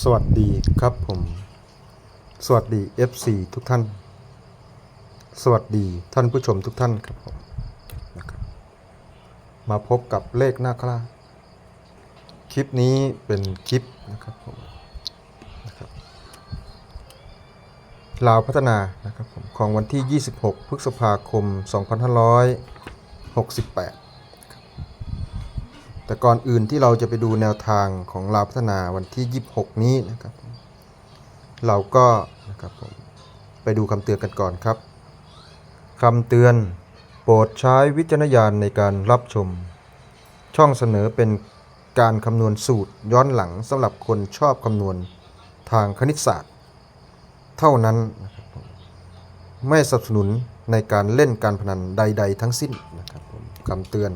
สวัสดีครับผม สวัสดี FC ทุกท่าน สวัสดีท่านผู้ชมทุกท่านครับผมนะครับมาพบกับเลขหน้าคราคลิปนี้เป็นคลิปนะครับผมนะครับลาวพัฒนานะครับผมของวันที่ 26 พฤษภาคม 2568 แต่ก่อนอื่นที่เราจะไปดูแนวทางของลาวพัฒนาวันที่ 26 นี้นะครับ เราก็นะครับผมไปดูคำเตือนกันก่อนครับคำเตือน โปรดใช้วิจารณญาณในการรับชม ช่องเสนอเป็นการคำนวณสูตรย้อนหลังสำหรับคนชอบคำนวณทางคณิตศาสตร์ เท่านั้นนะครับผมไม่สนับสนุนในการเล่นการพนันใด ๆ ทั้งสิ้นนะครับผมคำเตือน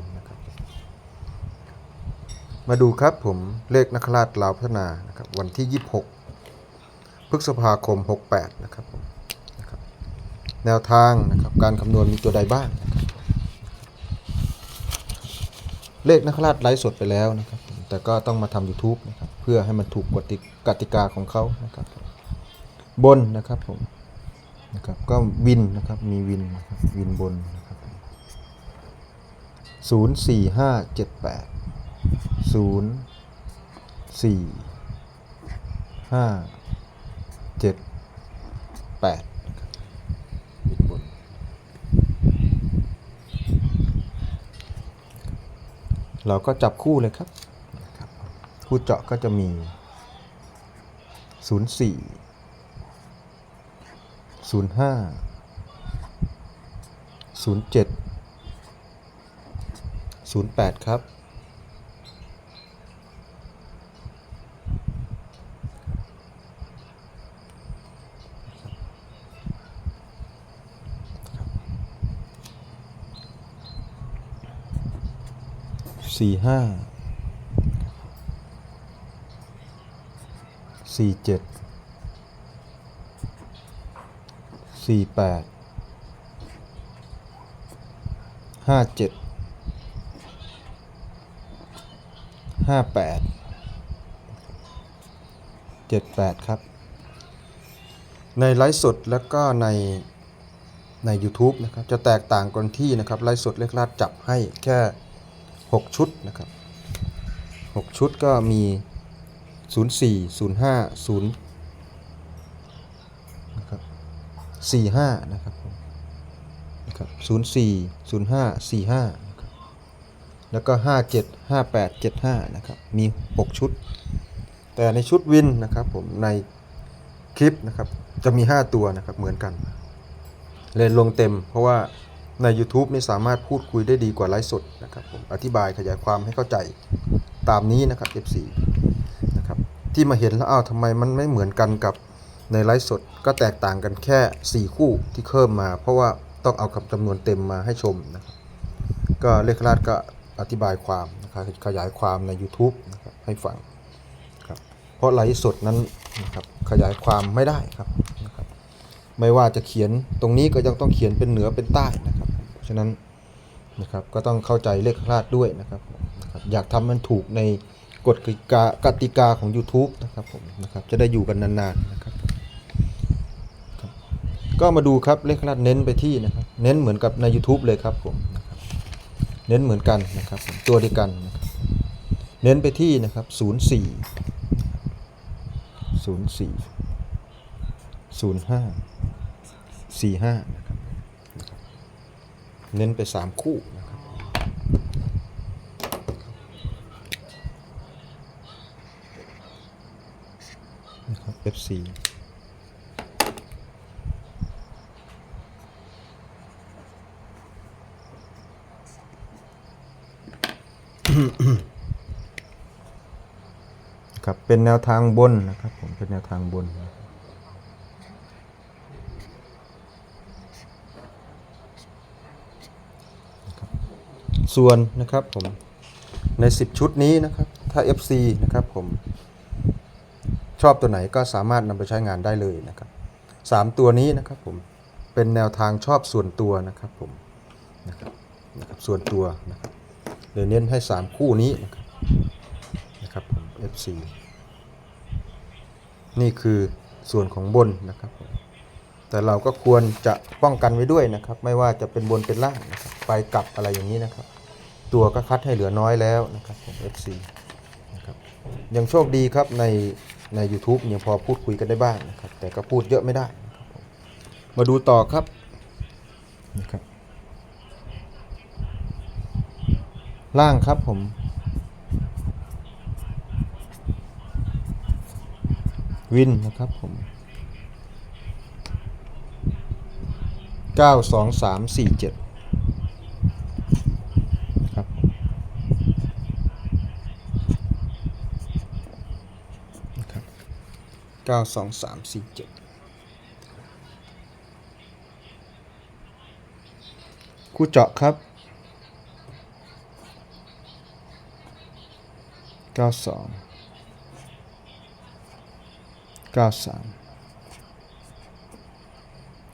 มาดูครับผมเลขนักราชลาวพัฒนานะครับวันที่ 26 พฤษภาคม 68 นะครับนะครับแนวทางนะครับการคำนวณมีตัวใดบ้างเลขนักราชไลฟ์สดไปแล้วนะครับแต่ก็ต้องมาทำ YouTube นะครับเพื่อให้มันถูกกติกติกาของเขานะครับบนนะครับผมนะครับก็วินนะครับมีวินนะครับวินบนนะครับ04578 ศูนย์สี่ห้าเจ็ดแปดบิดบนเราก็จับคู่เลยครับ คู่เจาะก็จะมีศูนย์สี่ศูนย์ห้าศูนย์เจ็ดศูนย์แปดครับ สี่ห้าสี่เจ็ดสี่แปดห้าเจ็ดห้าแปดเจ็ดแปดครับ ในไลฟ์สดแล้วก็ในใน YouTube นะครับ จะแตกต่างกันที่นะครับไลฟ์สดเลขลาดจับให้แค่ 6 ชุดนะครับ 6 ชุดก็มี 04 05 0นะครับ45 นะครับนะครับ04 05 45นะครับแล้วก็ 57 58 75 นะครับ มี 6 ชุด แต่ในชุดวินนะครับผมในคลิปนะครับ จะมี 5 ตัวนะครับเหมือนกัน เลยลงเต็มเพราะว่า ใน YouTube นี่สามารถพูดคุยได้ดีกว่าไลฟ์สดนะครับผมอธิบายขยายความให้เข้าใจตามนี้นะครับ F4 นะครับที่มาเห็นแล้วอ้าวทำไมมันไม่เหมือนกันกับในไลฟ์สดก็แตกต่างกันแค่ 4 คู่ที่เพิ่มมา เพราะว่าต้องเอาคำจำนวนเต็มมาให้ชมนะครับก็เลขราชก็อธิบายความนะครับขยายความใน YouTube นะครับให้ฟังครับเพราะไลฟ์สดนั้นนะครับขยายความไม่ได้ครับนะครับ ไม่ว่าจะเขียนตรงนี้ก็ยังต้องเขียนเป็นเหนือเป็นใต้นะครับเพราะ ฉะนั้นนะครับก็ต้องเข้าใจเลขคลาดด้วยนะครับรบอยากทำมันถูกในกฎกติกากติกาของ YouTube นะครับผมนะครับจะได้อยู่กันนานๆนะครับก็มาดูครับเลขคลาดเน้นไปที่นะครับเน้นเหมือนกับใน YouTube เลยครับผมเน้นเหมือนกันนะครับตัวเดียวกันนะครับเน้นไปที่นะครับ 04 04 05 45 เน้นไปสามคู่นะครับนะครับ FC ครับเป็นแนวทางบนนะครับผมเป็นแนวทางบนนะครับ ส่วนนะครับผมใน 10 ชุดนี้นะครับถ้า FC นะครับผมชอบตัวไหนก็สามารถนำไปใช้งานได้เลยนะครับสามตัวนี้นะครับผมเป็นแนวทางชอบส่วนตัวนะครับผมนะครับนะครับส่วนตัวนะครับเลยเน้นให้ 3 คู่นี้นะครับนะครับผม FC นี่คือส่วนของบนนะครับผมแต่เราก็ควรจะป้องกันไว้ด้วยนะครับ ไม่ว่าจะเป็นบนเป็นล่างไปกลับอะไรอย่างนี้นะครับ ตัวก็คัดให้เหลือน้อยแล้วนะครับผม FC นะครับยังโชคดีครับในใน YouTube ยังพอพูดคุยกันได้บ้างนะครับ แต่ก็พูดเยอะไม่ได้นะครับผมมาดูต่อครับนะครับ ล่างครับผมวินนะครับผม 9 2 3 4 7ครับผมนะครับ 9 2 3 4 7คู่เจาะครับ92 93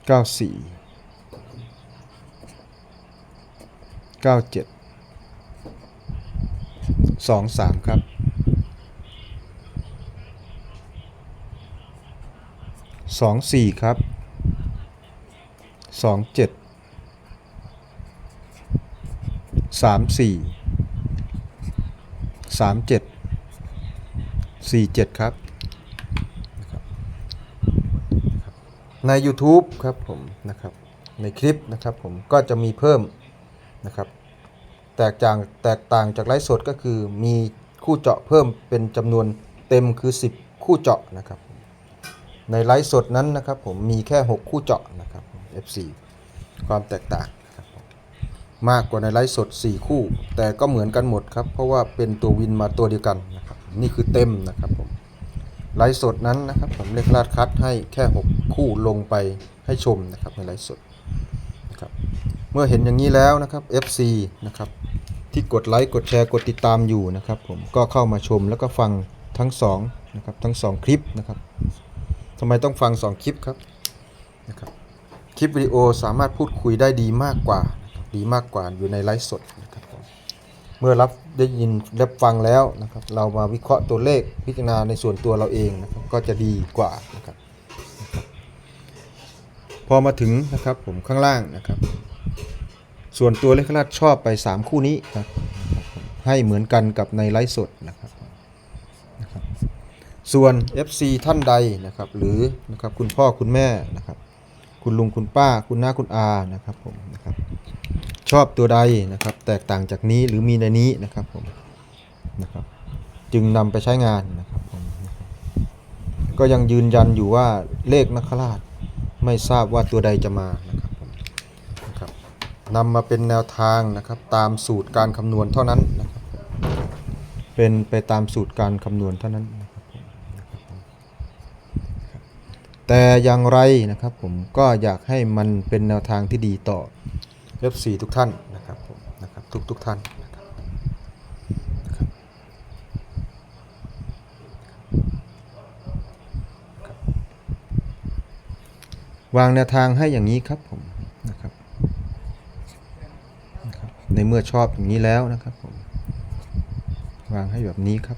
94 97 23ครับ 24 ครับ 27 34 37 47 ครับ ใน YouTube ครับผมนะครับ ในคลิปนะครับผมก็จะมีเพิ่มนะครับ แตกต่างแตกต่างจากไลฟ์สดก็คือมีคู่เจาะเพิ่มเป็นจำนวนเต็มคือ 10 คู่เจาะนะครับ ในไลฟ์สดนั้นนะครับผมมีแค่ 6 คู่เจาะนะครับ F4 ความแตกต่างมากกว่าในไลฟ์สด 4 คู่ แต่ก็เหมือนกันหมดครับ เพราะว่าเป็นตัววินมาตัวเดียวกันนะครับนี่คือเต็มนะครับผมไลฟ์สดนั้นนะครับผมเลขลาดคัดให้แค่ 6 คู่ลงไปให้ชมนะครับในไลฟ์สดนะครับเมื่อเห็นอย่างนี้แล้วนะครับ FC นะครับที่กดไลค์กดแชร์กดติดตามอยู่นะครับผมก็เข้ามาชมแล้วก็ฟังทั้ง2นะครับทั้ง 2 คลิปนะครับ ทำไมต้องฟัง 2 คลิปครับนะครับ คลิปวิดีโอสามารถพูดคุยได้ดีมากกว่า ดีมากกว่าอยู่ในไลฟ์สดนะครับเมื่อรับได้ยินรับฟังแล้วนะครับ เรามาวิเคราะห์ตัวเลขพิจารณาในส่วนตัวเราเองนะครับก็จะดีกว่านะครับ พอมาถึงนะครับผมข้างล่างนะครับ ส่วนตัวเลขราชชอบไป 3 คู่นี้ครับให้เหมือนกันกับในไลฟ์สดนะครับ ส่วน FC ท่านใดนะครับ หรือนะครับคุณพ่อคุณแม่นะครับ คุณลุงคุณป้าคุณน้าคุณอานะครับผมนะครับชอบตัวใดนะครับ แตกต่างจากนี้หรือมีในนี้นะครับผมนะครับ จึงนำไปใช้งานนะครับผมก็ยังยืนยันอยู่ว่าเลขนักขราชไม่ทราบว่าตัวใดจะมานะครับผมนะครับนำมาเป็นแนวทางนะครับ ตามสูตรการคำนวณเท่านั้นนะครับเป็นไปตามสูตรการคำนวณเท่านั้นนะครับผมนะครับผมนะครับ แต่อย่างไรนะครับผมก็อยากให้มันเป็นแนวทางที่ดีต่อ F4 ทุกท่านนะครับผมนะครับทุกทุกท่านนะครับวางแนวทางให้อย่างนี้ครับผมนะครับในเมื่อชอบอย่างนี้แล้วนะครับผมวางให้แบบนี้ครับ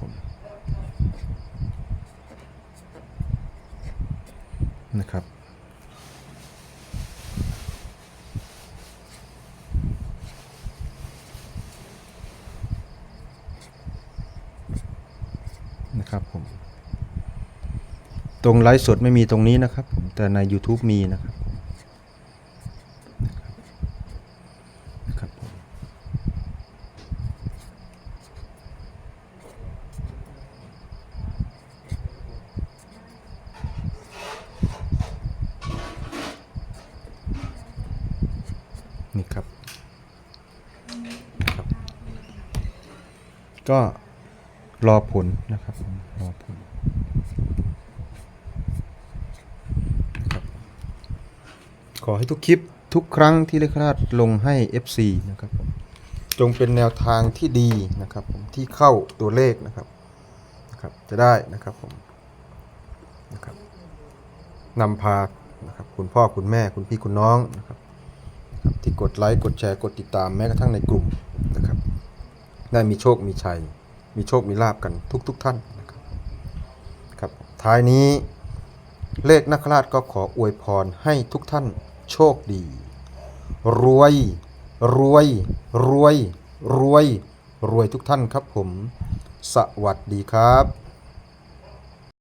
ผม นะครับ นะครับผม ตรงไลฟ์สดไม่มีตรงนี้นะครับผมแต่ใน YouTube มีนะครับนี่ครับ ก็ รอผลนะครับผมรอผลขอให้ทุกคลิปทุกครั้งที่เลขราชลงให้ FC นะครับผมจงเป็นแนวทางที่ดีนะครับผมที่เข้าตัวเลขนะครับนะครับจะได้นะครับผมนะครับนำพานะครับคุณพ่อคุณแม่คุณพี่คุณน้องนะครับที่กดไลค์กดแชร์กดติดตามแม้กระทั่งในกลุ่มนะครับได้มีโชคมีชัย มีโชคมีลาบกันทุกทุกๆท่านนะครับครับท้ายนี้เลขนักราชก็ขออวยพรให้ทุกท่านโชคดี รวย รวย รวย รวย รวยทุกท่านครับผม สวัสดีครับ